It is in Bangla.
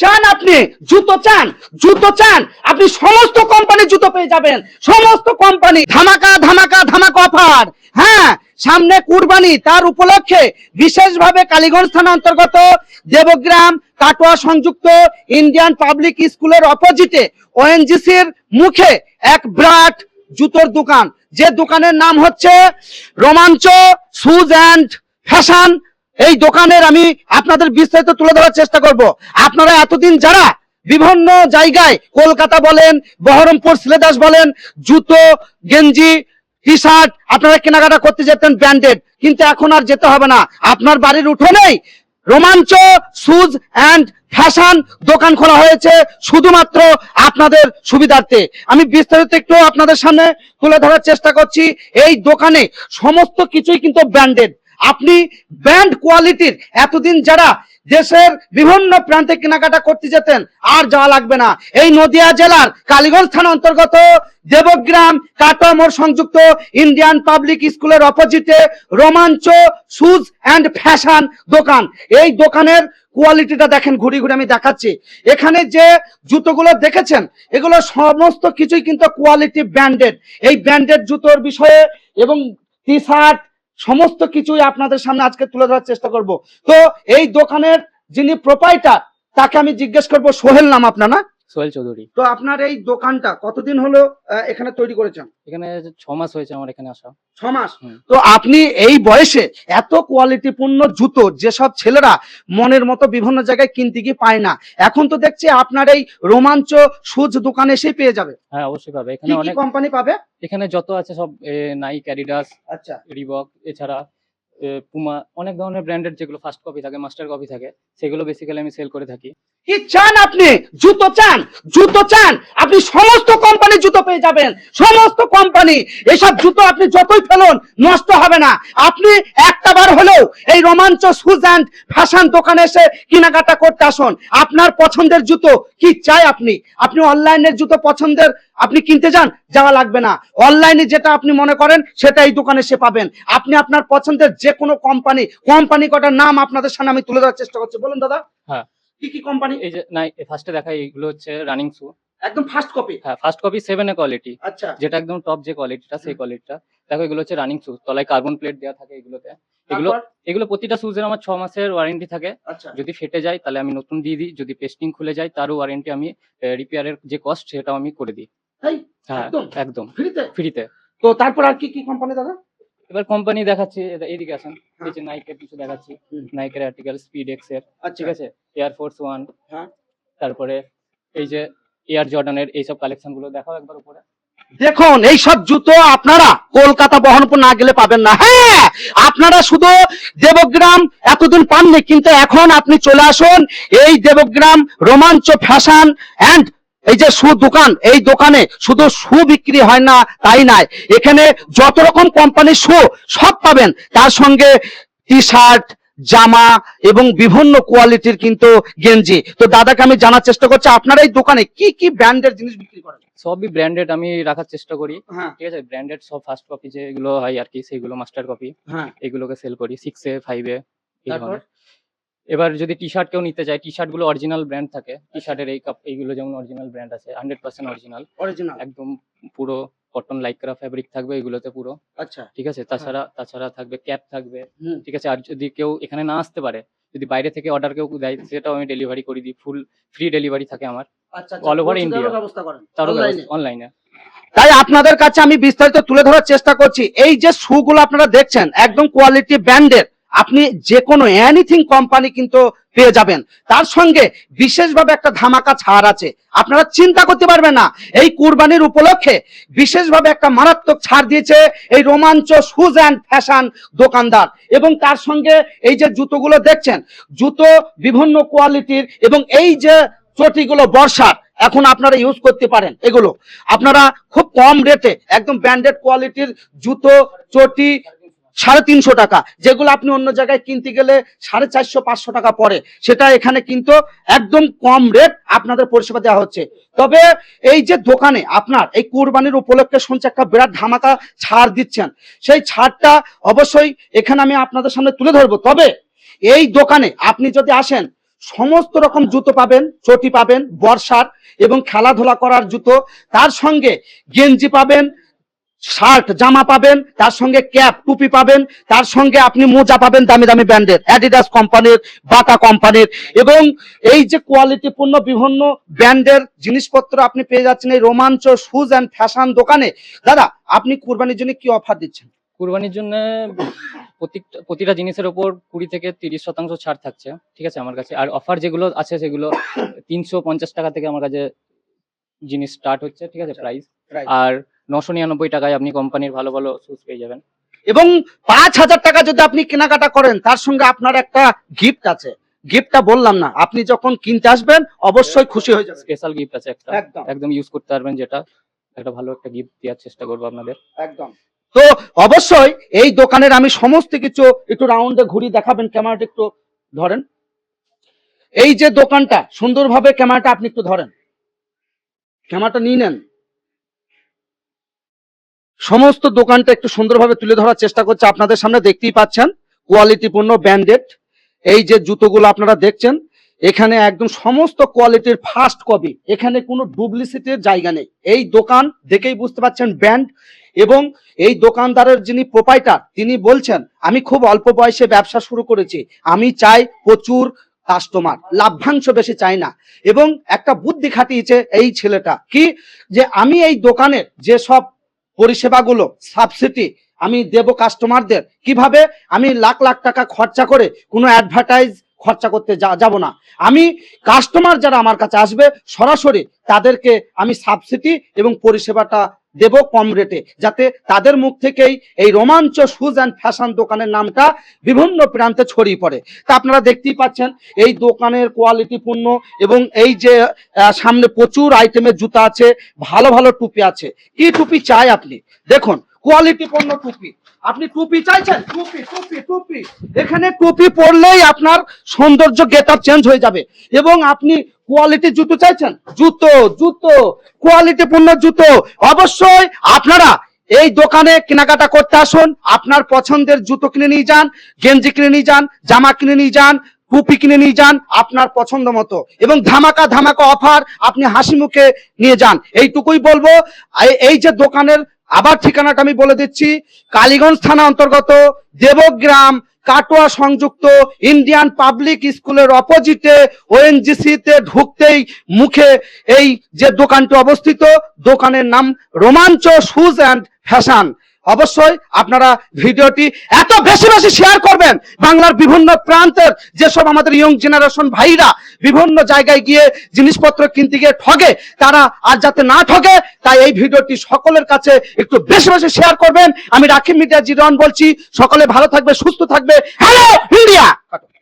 চান আপনি, জুতো চান জুতো চান। আপনি সমস্ত কোম্পানি জুতো পেয়ে যাবেন। সমস্ত কোম্পানি ধামাকা ধামাকা ধামাকা অফার। হ্যাঁ সামনে কুরবানি, তার উপলক্ষে বিশেষভাবে কালীগঞ্জ থানা অন্তর্গত দেবগ্রাম কাটোয়া সংযুক্ত ইন্ডিয়ান পাবলিক স্কুলের অপোজিটে ওএনজিসির মুখে এক বিরাট জুতোর দোকান। যে দোকানের নাম হচ্ছে রোমাঞ্চ শুজ অ্যান্ড ফ্যাশন এই দোকানের আমি আপনাদের বিস্তারিত তুলে ধরার চেষ্টা করব। আপনারা এতদিন যারা বিভিন্ন জায়গায় কলকাতা বলেন, বহরমপুর সিলেদাস বলেন, জুতো, গেঞ্জি টি শার্ট আপনারা কেনাকাটা করতে যেতেন ব্র্যান্ডেড। কিন্তু এখন আর যেতে হবে না। আপনার বাড়ির উঠোনেই রোমাঞ্চ, শুজ অ্যান্ড ফ্যাশন দোকান খোলা হয়েছে শুধুমাত্র আপনাদের সুবিধার্থে। আমি বিস্তারিত একটু আপনাদের সামনে তুলে ধরার চেষ্টা করছি। এই দোকানে সমস্ত কিছুই কিন্তু ব্র্যান্ডেড। আপনি ব্র্যান্ড কোয়ালিটির এতদিন যারা দেশের বিভিন্ন প্রান্তে কেনাকাটা করতে যেতেন, আর যাওয়া লাগবে না। এই নদিয়া জেলার কালীগঞ্জ থানা অন্তর্গত দেবগ্রাম কাটোয়া মোড় সংযুক্ত ইন্ডিয়ান পাবলিক স্কুলের অপোজিটে রোমাঞ্চ শুজ অ্যান্ড ফ্যাশন দোকান। এই দোকানের কোয়ালিটিটা দেখেন, ঘুরি ঘুরে আমি দেখাচ্ছি। এখানে যে জুতোগুলো দেখেছেন, এগুলো সমস্ত কিছুই কিন্তু কোয়ালিটি ব্র্যান্ডেড। এই ব্র্যান্ডেড জুতোর বিষয়ে এবং টি শার্ট সমস্ত কিছুই আপনাদের সামনে আজকে তুলে ধরার চেষ্টা করব। তো এই দোকানের যিনি প্রোপাইটার তাকে আমি জিজ্ঞেস করব, সোহেল নাম আপনার না? সোহেল চৌধুরী। তো আপনার এই দোকানটা কতদিন হলো এখানে তৈরি করেছেন? এখানে ছ মাস হয়েছে আমার এখানে আসা। ছ মাস? তো আপনি এই বয়সে এত কোয়ালিটিপূর্ণ জুতো যেসব ছেলেরা মনের মতো বিভিন্ন জায়গায় কিনতে গিয়ে পায় না এখন তো দেখছি আপনার এই রোমাঞ্চ সুজ দোকানে এসেই পেয়ে যাবে। হ্যাঁ অবশ্যই পাবে। এখানে অনেক কোম্পানি পাবে? এখানে যত আছে সব নাইক অ্যাডিডাস আচ্ছা। রিবক এছাড়া পুমা অনেক ধরনের ব্র্যান্ডেড যেগুলো ফার্স্ট কপি থাকে মাস্টার কপি থাকে, সেগুলো বেসিক্যালি আমি সেল করে থাকি। কি চান আপনি? জুতো চান? জুতো চান? আপনি সমস্ত কোম্পানি জুতো পেয়ে যাবেন। সমস্ত কোম্পানি এসব জুতো আপনি যতই ফেলুন, নষ্ট হবে না। আপনি একটা বার হলেও এই রোমাঞ্চ শুজ অ্যান্ড ফ্যাশন দোকানে এসে কেনাকাটা করতে আসুন। আপনার পছন্দের জুতো কি চাই আপনি? আপনি অনলাইনের জুতো পছন্দের আপনি কিনতে যান, যাওয়া লাগবে না। অনলাইনে যেটা আপনি মনে করেন, সেটা এই দোকানে এসে পাবেন। আপনি আপনার পছন্দের যে কোনো কোম্পানি কোম্পানি কটার নাম আপনাদের সামনে আমি তুলে ধরার চেষ্টা করছি। বলুন দাদা। হ্যাঁ। কি কি কোম্পানি এই যে নাই ফার্স্টে দেখা এইগুলো হচ্ছে রানিং শু একদম ফার্স্ট কপি হ্যাঁ first copy seven A quality আচ্ছা। যেটা একদম টপ যে কোয়ালিটিটা সেই কোয়ালিটিটা দেখো এগুলো হচ্ছে রানিং শু তলায় কার্বন প্লেট দেওয়া থাকে এগুলোতে। এগুলো এগুলো প্রতিটা শুজের আমার ছ মাসের ওয়ারেন্টি থাকে। আচ্ছা। যদি ফেটে যায় তাহলে আমি নতুন দিয়ে দিই। যদি পেস্টিং খুলে যায় তারও ওয়ারেন্টি আমি রিপেয়ারের যে কস্ট সেটাও আমি করে দিই। তাই? হ্যাঁ একদম? একদম। ফ্রিতে? ফ্রিতে। তো তারপর আর কি কি কোম্পানি দাদা? এবার কোম্পানি দেখাচ্ছি এইদিকে আসেন। এই যে নাইকের কিছু দেখাচ্ছি। নাইকের আর্টিকেল স্পিড এক্সের আচ্ছা ঠিক আছে এয়ার ফোর্স ওয়ান হ্যাঁ। তারপরে এই যে এয়ার জর্ডানের এইসব কালেকশনগুলো দেখাও একবার উপরে দেখুন এই সব জুতো আপনারা কলকাতা বহরমপুর না গেলে পাবেন না হ্যাঁ আপনারা শুধু দেবগ্রাম এতদিন পাননি কিন্তু এখন আপনি চলে আসুন এই দেবগ্রাম রোমাঞ্চ ফ্যাশন অ্যান্ড এই যে শু দোকান এই দোকানে শুধু শু বিক্রি হয় না তাই নাই এখানে যত রকম কোম্পানির শু সব পাবেন। তার সঙ্গে টি শার্ট জামা এবং বিভিন্ন কোয়ালিটির কিন্তু গেঞ্জি। তো দাদাকে আমি জানার চেষ্টা করছি আপনার এই দোকানে কি কি ব্র্যান্ডের জিনিস বিক্রি করেন সবই ব্র্যান্ডেড আমি রাখার চেষ্টা করি। হ্যাঁ। ঠিক আছে ব্র্যান্ডেড সব ফার্স্ট কপি যেগুলো হয় আর কি সেগুলো মাস্টার কপি হ্যাঁ। এগুলোকে সেল করি সিক্স এ ফাইভ এ এই ধরনের। এবার যদি টি শার্ট কেউ নিতে চায় টি শার্টগুলো অরিজিনাল ব্র্যান্ড থাকে। টি শার্টের এই কাপ এইগুলো যেমন অরিজিনাল ব্র্যান্ড আছে হান্ড্রেড পার্সেন্ট অরিজিনাল অরিজিনাল একদম পুরো কটন লাইক্রা ফ্যাব্রিক থাকবে এগুলোতে পুরো। আচ্ছা। ঠিক আছে? তাছাড়া তাছাড়া থাকবে ক্যাপ থাকবে। ঠিক আছে? আর যদি কেউ এখানে না আসতে পারে যদি বাইরে থেকে অর্ডার কেউ দেয় সেটাও আমি ডেলিভারি করে দিই ফুল ফ্রি ডেলিভারি থাকে আমার। আচ্ছা ব্যবস্থা করেন। তারও অনলাইনে তাই আপনাদের কাছে আমি বিস্তারিত তুলে ধরার চেষ্টা করছি। এই যে শুগুলো আপনারা দেখছেন একদম কোয়ালিটি ব্র্যান্ডের আপনি যে কোনো এনিথিং কোম্পানি কিন্তু পেয়ে যাবেন। তার সঙ্গে বিশেষভাবে একটা ধামাকা ছাড় আছে। আপনারা চিন্তা করতে পারবেন না, এই কুরবানির উপলক্ষে বিশেষভাবে একটা মারাত্মক ছাড় দিয়েছে এই রোমাঞ্চ শুজ অ্যান্ড ফ্যাশন দোকানদার। এবং তার সঙ্গে এই যে জুতোগুলো দেখছেন, জুতো বিভিন্ন কোয়ালিটির এবং এই যে চটিগুলো বর্ষার, এখন আপনারা ইউজ করতে পারেন এগুলো। আপনারা খুব কম রেটে একদম ব্র্যান্ডেড কোয়ালিটির জুতো, চটি সাড়ে তিনশো টাকা, যেগুলো আপনি অন্য জায়গায় কিনতে গেলে সাড়ে চারশো, পাঁচশো টাকা পড়ে। সেটা এখানে কিন্তু একদম কম রেট আপনাদের পরিষেবা দেওয়া হচ্ছে। তবে এই যে দোকানে আপনার এই কুরবানির উপলক্ষে শুনছি একটা বিরাট ধামাকা ছাড় দিচ্ছেন। সেই ছাড়টা অবশ্যই এখানে আমি আপনাদের সামনে তুলে ধরবো। তবে এই দোকানে আপনি যদি আসেন, সমস্ত রকম জুতো পাবেন, চটি পাবেন, বর্ষার এবং খেলাধুলা করার জুতো, তার সঙ্গে গেঞ্জি পাবেন শার্ট জামা পাবেন তার সঙ্গে ক্যাপ টুপি পাবেন তার সঙ্গে আপনি মোজা পাবেন দামি দামি ব্র্যান্ডের। অ্যাডিডাস কোম্পানির বাটা কোম্পানির। এবং এই যে কোয়ালিটিপূর্ণ বিভিন্ন ব্র্যান্ডের জিনিসপত্র আপনি পেয়ে যাচ্ছেন এই রোমাঞ্চ শুজ অ্যান্ড ফ্যাশন দোকানে। দাদা আপনি কুরবানির জন্য কি অফার দিচ্ছেন? কুরবানির জন্য প্রতিটা জিনিসের ওপর কুড়ি থেকে তিরিশ শতাংশ ছাড় থাকছে ঠিক আছে আমার কাছে। আর অফার যেগুলো আছে সেগুলো তিনশো পঞ্চাশ টাকা থেকে আমার কাছে জিনিস স্টার্ট হচ্ছে ঠিক আছে প্রাইস আর নশো নিরানব্বই টাকায় আপনি কোম্পানির ভালো ভালো শুজ পেয়ে যাবেন। এবং পাঁচ হাজার টাকা যদি আপনি কেনাকাটা করেন তার সঙ্গে আপনার একটা গিফট আছে। গিফটটা বললাম না আপনি যখন কিনতে আসবেন অবশ্যই খুশি হয়ে যাবেন। স্পেশাল গিফট আছে একটা। একদম। একদম ইউজ করতে পারবেন যেটা। একটা ভালো একটা গিফট দেওয়ার চেষ্টা করব আপনাদের। একদম। তো অবশ্যই এই দোকানের আমি সমস্ত কিছু একটু রাউন্ডে ঘুরি দেখাবেন ক্যামেরাটা একটু ধরেন। এই যে দোকানটা সুন্দরভাবে ক্যামেরাটা আপনি একটু ধরেন। ক্যামেরাটা নিয়ে নেন। সমস্ত দোকানটা একটু সুন্দরভাবে তুলে ধরার চেষ্টা করছে। আপনাদের সামনে দেখতেই পাচ্ছেন কোয়ালিটিপূর্ণ ব্যান্ডেড এই যে জুতোগুলো আপনারা দেখছেন, এখানে একদম সমস্ত কোয়ালিটির ফার্স্ট কপি এখানে কোনো ডুপ্লিসিটির জায়গা নেই। এই দোকান দেখেই বুঝতে পারছেন ব্র্যান্ড এবং এই দোকানদারের যিনি প্রোপাইটার তিনি বলছেন, আমি খুব অল্প বয়সে ব্যবসা শুরু করেছি। আমি চাই প্রচুর কাস্টমার লাভ্যাংশ বেশি চাই না। এবং একটা বুদ্ধি খাটিয়েছে এই ছেলেটা। কি? যে আমি এই দোকানের যে সব পরিষেবাগুলো সাবসিডি আমি দেব কাস্টমারদের কীভাবে? আমি লাখ লাখ টাকা খরচা করে কোনো অ্যাডভার্টাইজ খরচা করতে যাব না। আমি কাস্টমার যারা আমার কাছে আসবে, সরাসরি তাদেরকে আমি সাবসিডি এবং পরিষেবাটা দেব কম রেটে যাতে তাদের মুখ থেকেই এই রোমাঞ্চ শুজ অ্যান্ড ফ্যাশন দোকানের নামটা বিভিন্ন প্রান্তে ছড়িয়ে পড়ে। তা আপনারা দেখতেই পাচ্ছেন, এই দোকানের কোয়ালিটিপূর্ণ এবং এই যে সামনে প্রচুর আইটেমের জুতা আছে, ভালো ভালো টুপি আছে। কি টুপি চাই আপনি? দেখুন কোয়ালিটিপূর্ণ টুপি। আপনি টুপি চাইছেন? টুপি টুপি টুপি। এখানে টুপি পরলেই আপনার সৌন্দর্য গেট চেঞ্জ হয়ে যাবে। এবং আপনি কোয়ালিটি জুতো চাইছেন? জুতো জুতো কোয়ালিটিপূর্ণ জুতো। অবশ্যই আপনারা এই দোকানে কেনাকাটা করতে আসুন, আপনার পছন্দের জুতো কিনে নিয়ে যান, গেঞ্জি কিনে নিয়ে যান, জামা কিনে নিয়ে যান, টুপি কিনে নিয়ে যান, আপনার পছন্দ মতো। এবং ধামাকা ধামাকা অফার আপনি হাসি মুখে নিয়ে যান। এইটুকুই বলব এই যে দোকানের আবার ঠিকানাটা আমি বলে দিচ্ছি, কালীগঞ্জ থানা অন্তর্গত দেবগ্রাম কাটোয়া সংযুক্ত ইন্ডিয়ান পাবলিক স্কুলের অপোজিটে ওএনজিসিতে ঢুকতেই মুখে এই যে দোকানটি অবস্থিত, দোকানের নাম রোমাঞ্চ শুজ অ্যান্ড ফ্যাশন। অবশ্যই আপনারা ভিডিওটি এত বেশি বেশি শেয়ার করবেন। বাংলার বিভিন্ন প্রান্তের যেসব আমাদের ইয়ং জেনারেশন ভাইরা বিভিন্ন জায়গায় গিয়ে জিনিসপত্র কিনতে গিয়ে ঠগে, তারা আর যাতে না ঠগে, তাই এই ভিডিওটি সকলের কাছে একটু বেশি বেশি শেয়ার করবেন। আমি রাখি মিডিয়া জিরন বলছি, সকলে ভালো থাকবে, সুস্থ থাকবে। Hello India